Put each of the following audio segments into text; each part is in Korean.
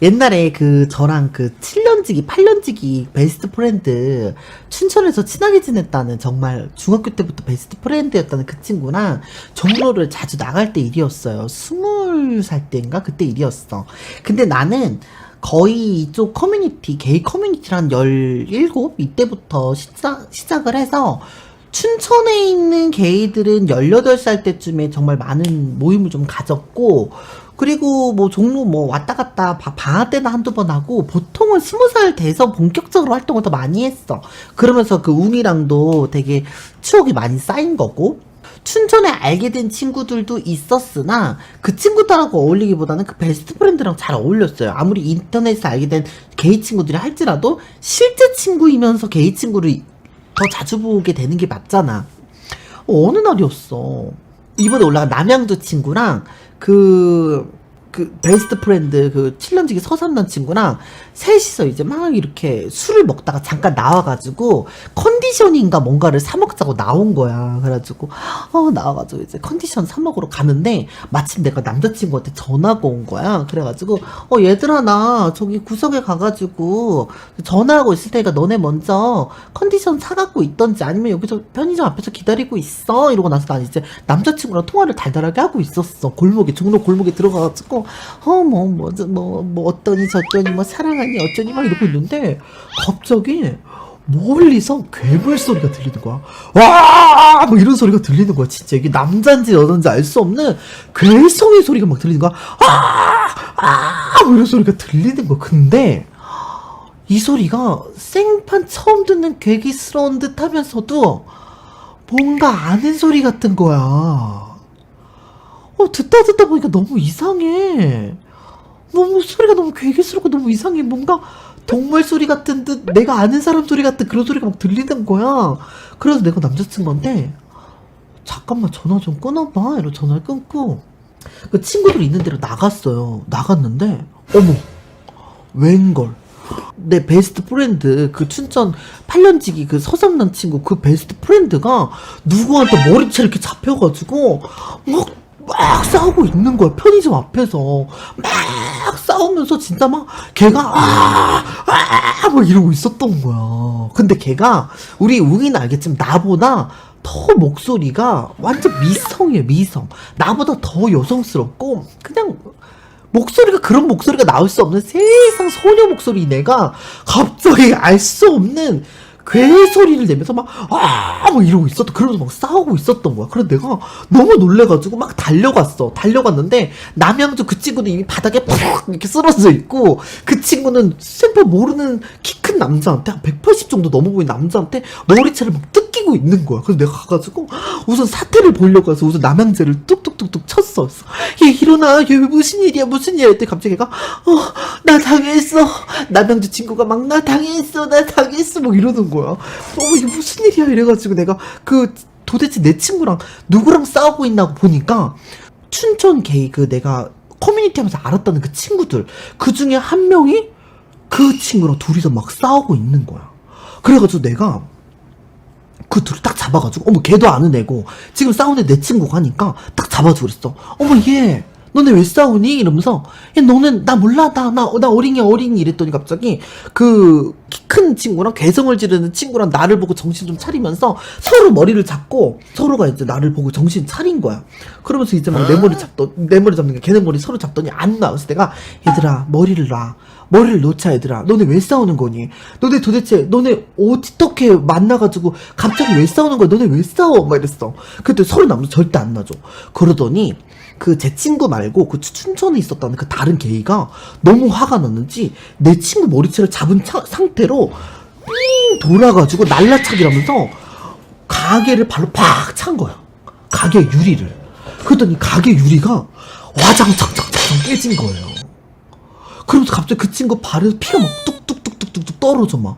옛날에 그 저랑 그 7년지기, 8년지기 베스트 프렌드 춘천에서 친하게 지냈다는 정말 중학교 때부터 베스트 프렌드였다는 그 친구랑 종로를 자주 나갈 때 일이었어요. 스물 살 때인가? 그때 일이었어. 근데 나는 거의 이쪽 커뮤니티, 게이 커뮤니티를 한17 이때부터 시작, 시작을 해서 춘천에 있는 게이들은 18살 때쯤에 정말 많은 모임을 좀 가졌고, 그리고 뭐 종로 뭐 왔다 갔다 바- 방학 때나 한두 번 하고, 보통은 20살 돼서 본격적으로 활동을 더 많이 했어. 그러면서 그 웅이랑도 되게 추억이 많이 쌓인 거고, 춘천에 알게 된 친구들도 있었으나 그 친구들하고 어울리기보다는 그 베스트 프렌드랑 잘 어울렸어요. 아무리 인터넷에서 알게 된 게이 친구들이 할지라도 실제 친구이면서 게이 친구를 더 자주 보게 되는 게 맞잖아. 어, 어느 날이었어. 이번에 올라간 남양주 친구랑 그, 그 베스트 프렌드 그 7년지기 서삼남 친구랑 셋이서 이제 막 이렇게 술을 먹다가 잠깐 나와가지고 컨디션인가 뭔가를 사 먹자고 나온 거야. 그래가지고 어 나와가지고 이제 컨디션 사 먹으러 가는데 마침 내가 남자친구한테 전화가 온 거야. 그래가지고 어 얘들아 나 저기 구석에 가가지고 전화하고 있을 테니까 너네 먼저 컨디션 사갖고 있던지 아니면 여기서 편의점 앞에서 기다리고 있어 이러고 나서 난 이제 남자친구랑 통화를 달달하게 하고 있었어 골목에 종로 골목에 들어가가지고 어뭐뭐 뭐 뭐 어떠니 저떠니 뭐 사랑하니 어쩌니 막 이러고 있는데 갑자기 멀리서 괴물 소리가 들리는 거야. 와! 뭐 이런 소리가 들리는 거야. 진짜 이게 남자인지 여자인지 알 수 없는 괴성의 소리가 막 들리는 거야. 아! 아! 뭐 이런 소리가 들리는 거야. 근데 이 소리가 생판 처음 듣는 괴기스러운 듯 하면서도 뭔가 아는 소리 같은 거야. 어, 듣다 듣다 보니까 너무 이상해. 너무 소리가 너무 괴기스럽고 너무 이상해. 뭔가 동물 소리 같은 듯 내가 아는 사람 소리 같은 그런 소리가 막 들리는 거야. 그래서 내가 남자친구한테 잠깐만 전화 좀 끊어봐. 이러고 전화를 끊고 그 친구들 있는 데로 나갔어요. 나갔는데 어머 웬걸 내 베스트 프렌드 그 춘천 8년지기 그 서삼남 친구 그 베스트 프렌드가 누구한테 머리채 이렇게 잡혀가지고 막, 막 싸우고 있는 거야 편의점 앞에서. 막 싸우면서 진짜 막 걔가 아 아 막 이러고 있었던 거야. 근데 걔가 우리 웅이는 알겠지만 나보다 더 목소리가 완전 미성이에요 미성. 나보다 더 여성스럽고 그냥 목소리가 그런 목소리가 나올 수 없는 세상 소녀 목소리 내가 갑자기 알 수 없는 괴 소리를 내면서 막, 아, 막 이러고 있었던, 그러면서 막 싸우고 있었던 거야. 그래서 내가 너무 놀래가지고 막 달려갔어. 달려갔는데, 남양주 그 친구는 이미 바닥에 푹 이렇게 쓰러져 있고, 그 친구는 샘플 모르는 키 큰 남자한테, 한 180 정도 넘어 보이는 남자한테 머리채를 막 뜯기고 있는 거야. 그래서 내가 가가지고, 우선 사태를 보려고 해서 우선 남양주를 뚝뚝뚝뚝 쳤어. 얘 일어나. 얘 무슨 일이야, 무슨 일이야. 했더니 갑자기 걔가, 어, 나 당했어. 남양주 친구가 막, 나 당했어, 나 당했어. 뭐 이러는 거야. 어, 이게 무슨 일이야. 이래가지고 내가 그, 도대체 내 친구랑 누구랑 싸우고 있나 보니까, 춘천 게이 그 내가 커뮤니티 하면서 알았다는 그 친구들, 그 중에 한 명이 그 친구랑 둘이서 막 싸우고 있는 거야. 그래가지고 내가 그 둘을 딱 잡아가지고 어머 걔도 아는 애고 지금 싸우는 내 친구가 하니까 딱 잡아주고 그랬어. 어머 얘 너네 왜 싸우니? 이러면서 야 너는 나 몰라? 나나나 어린이 어린이. 이랬더니 갑자기 그키큰 친구랑 개성을 지르는 친구랑 나를 보고 정신 좀 차리면서 서로 머리를 잡고 서로가 이제 나를 보고 정신 차린 거야. 그러면서 이제 막 내 머리 잡더 내 머리 잡는 게 걔네 머리 서로 잡더니 안 나. 그래서 내가 얘들아 머리를 놔. 머리를 놓자 얘들아. 너네 왜 싸우는 거니? 너네 도대체 너네 어떻게 만나가지고 갑자기 왜 싸우는 거야? 너네 왜 싸워? 막 이랬어. 그때 서로 남자 절대 안 놔줘. 그러더니 그 제 친구 말고 그 춘천에 있었다는 그 다른 게이가 너무 화가 났는지 내 친구 머리채를 잡은 차- 상태로 삥 돌아가지고 날라차기를 하면서 가게를 발로 팍 찬 거야. 가게 유리를. 그랬더니 가게 유리가 와장창창창 깨진 거예요. 그러면서 갑자기 그 친구 발에서 피가 막 뚝뚝뚝뚝뚝 떨어져 막.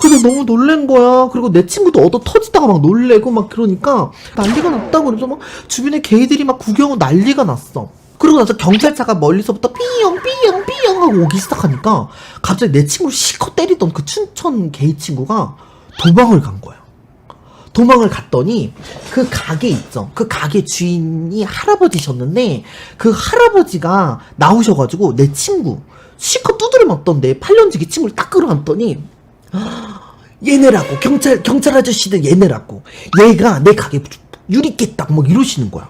근데 너무 놀란 거야. 그리고 내 친구도 얻어 터지다가 막 놀래고 막 그러니까 난리가 났다고 그러면서 막 주변에 개들이 막 구경하고 난리가 났어. 그러고 나서 경찰차가 멀리서부터 삐용 삐용 삐용 하고 오기 시작하니까 갑자기 내 친구를 실컷 때리던 그 춘천 게이 친구가 도망을 간 거야. 도망을 갔더니 그 가게 있죠. 그 가게 주인이 할아버지셨는데 그 할아버지가 나오셔가지고 내 친구 실컷 두드려 맞던 내 8년지기 친구를 딱 끌어안더니 얘네라고. 경찰 경찰 아저씨들 얘네라고. 얘가 내 가게 유리 깼다고 막 이러시는 거야.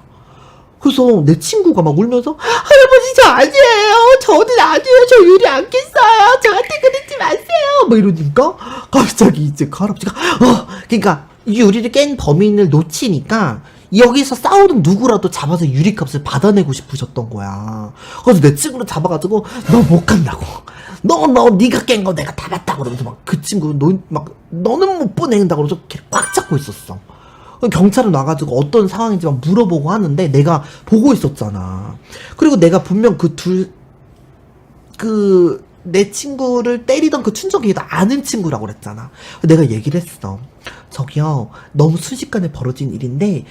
그래서 내 친구가 막 울면서 할아버지 저 아니에요. 저는 아니에요. 저 유리 안 깼어요. 저한테 그러지 마세요. 뭐 이러니까 갑자기 이제 그 할아버지가 어 그러니까 이 유리를 깬 범인을 놓치니까 여기서 싸우는 누구라도 잡아서 유리값을 받아내고 싶으셨던 거야. 그래서 내 친구를 잡아가지고 너 못 간다고. 너 너 네가 깬 거 내가 다 봤다. 그러면서 막 그 친구 너막 너는 못 보낸다고 그러면서 걔를 꽉 잡고 있었어. 경찰은 와가지고 어떤 상황인지 막 물어보고 하는데 내가 보고 있었잖아. 그리고 내가 분명 그 둘, 그, 내 친구를 때리던 그 춘정이가 아는 친구라고 그랬잖아. 내가 얘기를 했어. 저기요, 너무 순식간에 벌어진 일인데,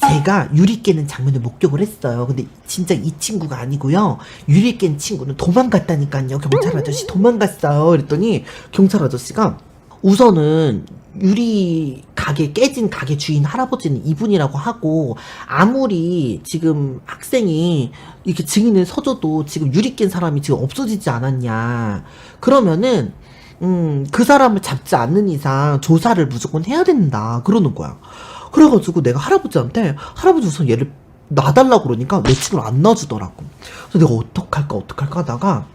제가 유리 깨는 장면을 목격을 했어요. 근데 진짜 이 친구가 아니고요. 유리 깬 친구는 도망갔다니까요. 경찰 아저씨 도망갔어요. 그랬더니 경찰 아저씨가 우선은 유리 가게 깨진 가게 주인 할아버지는 이분이라고 하고 아무리 지금 학생이 이렇게 증인을 서줘도 지금 유리 깬 사람이 지금 없어지지 않았냐. 그러면은 음 그 사람을 잡지 않는 이상 조사를 무조건 해야 된다. 그러는 거야. 그래가지고 내가 할아버지한테 할아버지 우선 얘를 놔달라고 그러니까 내 친구를 안 놔주더라고. 그래서 내가 어떡할까 어떡할까 하다가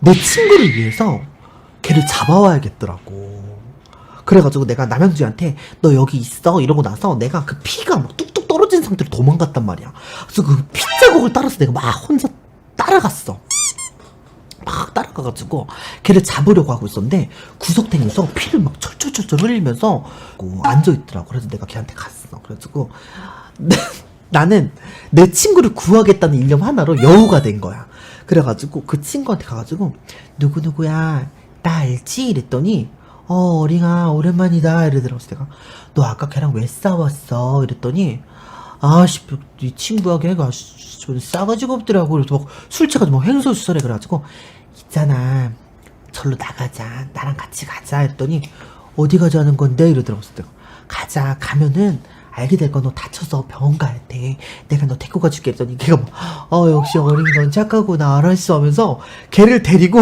내 친구를 위해서 걔를 잡아와야겠더라고 그래가지고 내가 남양주한테 너 여기 있어 이러고 나서 내가 그 피가 막 뚝뚝 떨어진 상태로 도망갔단 말이야. 그래서 그 피 자국을 따라서 내가 막 혼자 따라갔어. 막 따라가가지고 걔를 잡으려고 하고 있었는데 구석탱이에서 피를 막 철철철철 흘리면서 그 앉아있더라고. 그래서 내가 걔한테 갔어. 그래가지고 나는 내 친구를 구하겠다는 일념 하나로 여우가 된 거야. 그래가지고 그 친구한테 가가지고 누구누구야 나 알지? 이랬더니 어 어링아 오랜만이다 이러더라고. 내가 너 아까 걔랑 왜 싸웠어? 이랬더니 아씨 네 친구야 걔가 씨, 저 싸가지가 없더라고. 막술 취가지고 막 횡설수설해 그래가지고 있잖아 절로 나가자 나랑 같이 가자. 했더니 어디 가자는 건데? 이러더라고. 내가 가자 가면은 알게 될건너 다쳐서 병원 가야 돼. 내가 너 데리고 가줄게. 했더니 걔가 막, 어, 역시 어린이 넌 착하구나, 알았어 하면서 걔를 데리고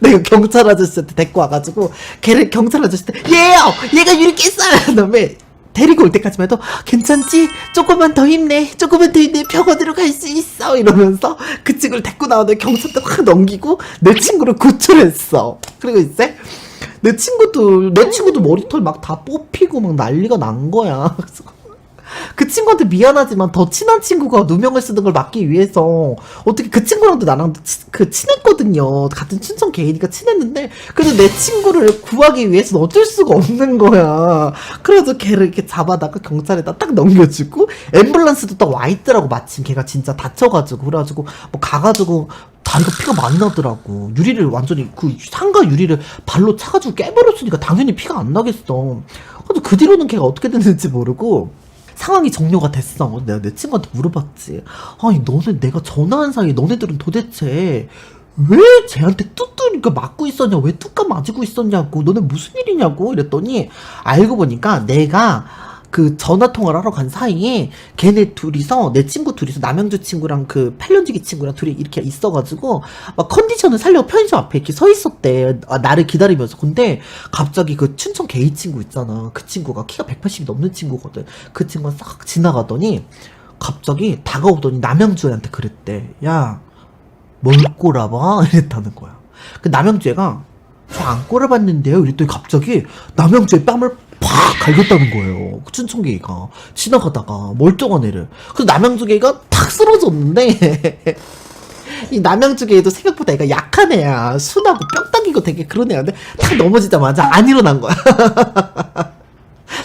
내가 경찰 아저씨한테 데리고 와가지고 걔를 경찰 아저씨한테 얘요! 얘가 유리 깼어요! 그다음에 데리고 올 때까지만 해도 괜찮지? 조금만 더 힘내. 조금만 더 힘내. 병원으로 갈 수 있어. 이러면서 그 친구를 데리고 나오는데 경찰도 확 넘기고 내 친구를 구출했어. 그리고 이제 내 친구도 내 친구도 머리털 막 다 뽑히고 막 난리가 난 거야. 그래서 그 친구한테 미안하지만 더 친한 친구가 누명을 쓰는 걸 막기 위해서 어떻게 그 친구랑도 나랑 치- 그 친했거든요. 같은 친척 개이니까 친했는데 그래도 내 친구를 구하기 위해서는 어쩔 수가 없는 거야. 그래서 걔를 이렇게 잡아다가 경찰에다 딱 넘겨주고 앰뷸런스도 딱 와 있더라고 마침 걔가 진짜 다쳐가지고 그래가지고 뭐 가가지고 다리가 피가 많이 나더라고. 유리를 완전히 그 상가 유리를 발로 차가지고 깨버렸으니까 당연히 피가 안 나겠어. 그래서 그 뒤로는 걔가 어떻게 됐는지 모르고 상황이 종료가 됐어. 내가 내 친구한테 물어봤지. 아니 너네 내가 전화한 사이에 너네들은 도대체 왜 쟤한테 뚜뚜니까 맞고 있었냐? 왜 뚜까 맞고 있었냐고? 너네 무슨 일이냐고? 이랬더니 알고 보니까 내가 그 전화 통화를 하러 간 사이에 걔네 둘이서 내 친구 둘이서 남양주 친구랑 그 8년지기 친구랑 둘이 이렇게 있어가지고 막 컨디션을 살려고 편의점 앞에 이렇게 서 있었대 아, 나를 기다리면서 근데 갑자기 그 춘천 게이 친구 있잖아 그 친구가 키가 180이 넘는 친구거든 그 친구가 싹 지나가더니 갑자기 다가오더니 남양주애한테 그랬대 야 뭘 꼬라봐? 이랬다는 거야. 그 남양주애가 저 안 꼬라봤는데요? 이랬더니 갑자기 남양주애 뺨을 팍 갈겼다는 거예요. 그 춘천개가 지나가다가 멀쩡한 애를. 그래서 남양주개가 탁 쓰러졌는데 이 남양주개도 생각보다 애가 약한 애야. 순하고 뼈 당기고 되게 그런 애인데 탁 넘어지자마자 안 일어난 거야.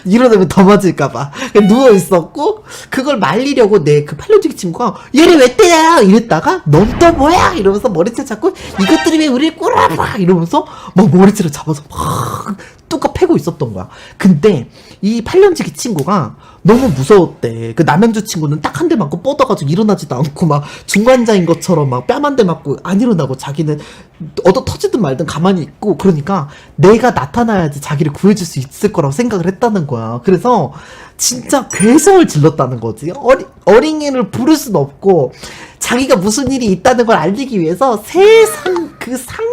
일어나면 더 맞을까봐 누워 있었고 그걸 말리려고 내 그 팔년지기 친구가 얘를 왜 때려 이랬다가 넌 또 뭐야 이러면서 머리채 잡고 이것들이 왜 우리를 꼬라봐 이러면서 막 머리채를 잡아서 막 뚜까 패고 있었던 거야 근데 이 팔년지기 친구가 너무 무서웠대 그 남양주 친구는 딱 한 대 맞고 뻗어가지고 일어나지도 않고 막 중환자인 것처럼 막 뺨 한 대 맞고 안 일어나고 자기는 얻어 터지든 말든 가만히 있고 그러니까 내가 나타나야지 자기를 구해줄 수 있을 거라고 생각을 했다는 거야. 그래서 진짜 괴성을 질렀다는 거지. 어리, 어린이를 부를 수는 없고 자기가 무슨 일이 있다는 걸 알리기 위해서 세상 그 상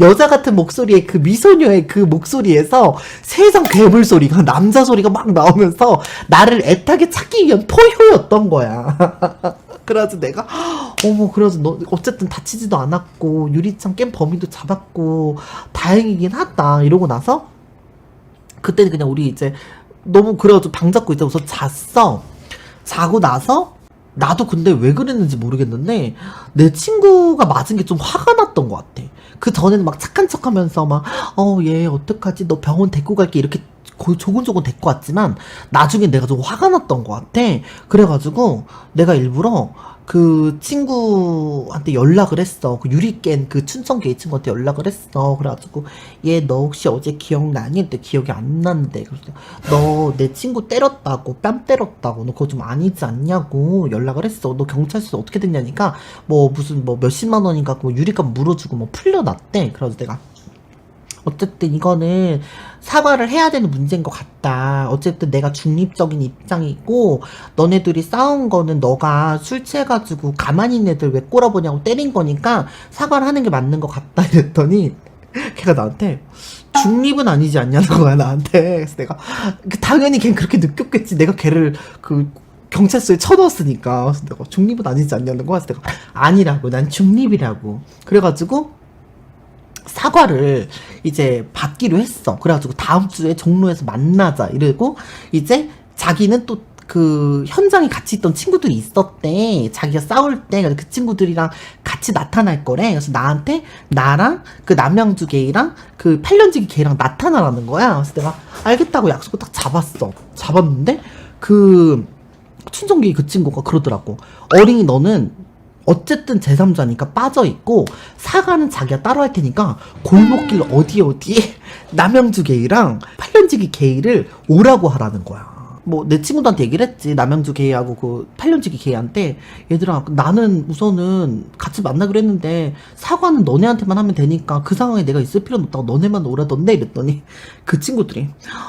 여자 같은 목소리의 그 미소녀의 그 목소리에서 세상 괴물 소리가 남자 소리가 막 나오면서 나를 애타게 찾기 위한 포효였던 거야. 그래가지고 내가 어머 그래서 너 어쨌든 다치지도 않았고 유리창 깬 범인도 잡았고 다행이긴 하다 이러고 나서 그때는 그냥 우리 이제 너무 그래가지고 방 잡고 있자 우선 잤어 자고 나서 나도 근데 왜 그랬는지 모르겠는데 내 친구가 맞은 게 좀 화가 났던 것 같아. 그 전에는 막 착한 척하면서 막 어 얘 어떡하지? 너 병원 데리고 갈게. 이렇게 고- 조곤조곤 데리고 왔지만 나중에 내가 좀 화가 났던 것 같아 그래가지고 내가 일부러 그 친구한테 연락을 했어. 그 유리 깬 그 춘천계 친구한테 연락을 했어. 그래가지고 얘 너 혹시 어제 기억나니? 근데 기억이 안 난대. 그래서 너 내 친구 때렸다고 뺨 때렸다고 너 그거 좀 아니지 않냐고 연락을 했어. 너 경찰서 어떻게 됐냐니까 뭐 무슨 뭐 몇십만 원인가 뭐 유리값 물어주고 뭐 풀려났대. 그래서 내가 어쨌든 이거는 사과를 해야 되는 문제인 것 같다. 어쨌든 내가 중립적인 입장이고 너네들이 싸운 거는 너가 술 취해가지고 가만히 있는 애들 왜 꼬라보냐고 때린 거니까 사과를 하는 게 맞는 것 같다 이랬더니 걔가 나한테 중립은 아니지 않냐는 거야 나한테. 그래서 내가 그 당연히 걔는 그렇게 느꼈겠지. 내가 걔를 그 경찰서에 쳐넣었으니까. 그래서 내가 중립은 아니지 않냐는 거야. 그래서 내가 아니라고. 난 중립이라고. 그래가지고 사과를 이제 받기로 했어. 그래가지고 다음 주에 종로에서 만나자. 이러고 이제 자기는 또 그 현장에 같이 있던 친구들이 있었대. 자기가 싸울 때 그 친구들이랑 같이 나타날 거래. 그래서 나한테 나랑 그 남양주 게이랑 그 8년지기 게이랑 나타나라는 거야. 그래서 내가 알겠다고 약속을 딱 잡았어. 잡았는데 그 춘정기 그 친구가 그러더라고. 어린이 너는 어쨌든 제3자니까 빠져있고 사과는 자기가 따로 할 테니까 골목길 어디 어디에 남양주 게이랑 8년지기 게이를 오라고 하라는 거야. 뭐 내 친구들한테 얘기를 했지. 남양주 게이하고 그 8년지기 게이한테. 얘들아 나는 우선은 같이 만나기로 했는데 사과는 너네한테만 하면 되니까 그 상황에 내가 있을 필요는 없다고 너네만 오라던데? 이랬더니 그 친구들이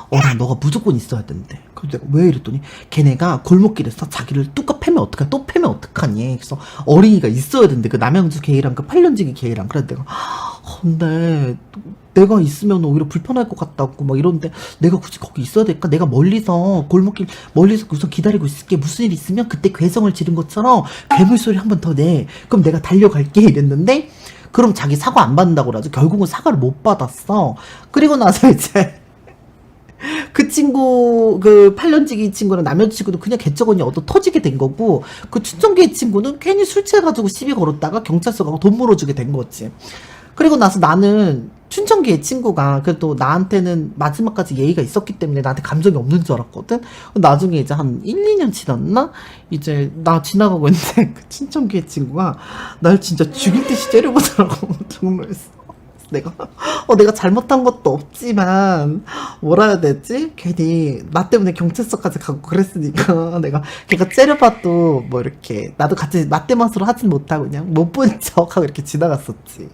어나 너가 무조건 있어야 된대. 그래서 내가 왜 이랬더니 걔네가 골목길에서 자기를 뚜까 패면 어떡하 또 패면 어떡하니? 그래서 어린이가 있어야 된대. 그 남양주 게이랑 그 8년지기 게이랑. 그래서 내가 어, 근데 내가 있으면 오히려 불편할 것 같다고 막 이러는데 내가 굳이 거기 있어야 될까? 내가 멀리서 골목길 멀리서 우선 기다리고 있을게 무슨 일 있으면 그때 괴성을 지른 것처럼 괴물 소리 한 번 더 내. 그럼 내가 달려갈게 이랬는데 그럼 자기 사과 안 받는다고 그러죠. 결국은 사과를 못 받았어. 그리고 나서 이제 그 친구 그 8년지기 친구랑 남현주 친구도 그냥 개쩍언니 얻어 터지게 된 거고 그 춘정계 친구는 괜히 술 취해가지고 시비 걸었다가 경찰서 가고 돈 물어주게 된 거지. 그리고 나서 나는 춘천기의 친구가 그래도 나한테는 마지막까지 예의가 있었기 때문에 나한테 감정이 없는 줄 알았거든. 나중에 이제 한 1, 2년 지났나? 이제 나 지나가고 있는데 그 춘천기의 친구가 날 진짜 죽일 듯이 째려보더라고. 정말했어. 내가 어 내가 잘못한 것도 없지만 뭐라 해야 되지? 괜히 나 때문에 경찰서까지 가고 그랬으니까 내가 걔가 째려봐도 뭐 이렇게 나도 같이 맞대맛으로 하진 못하고 그냥 못 본 척하고 이렇게 지나갔었지.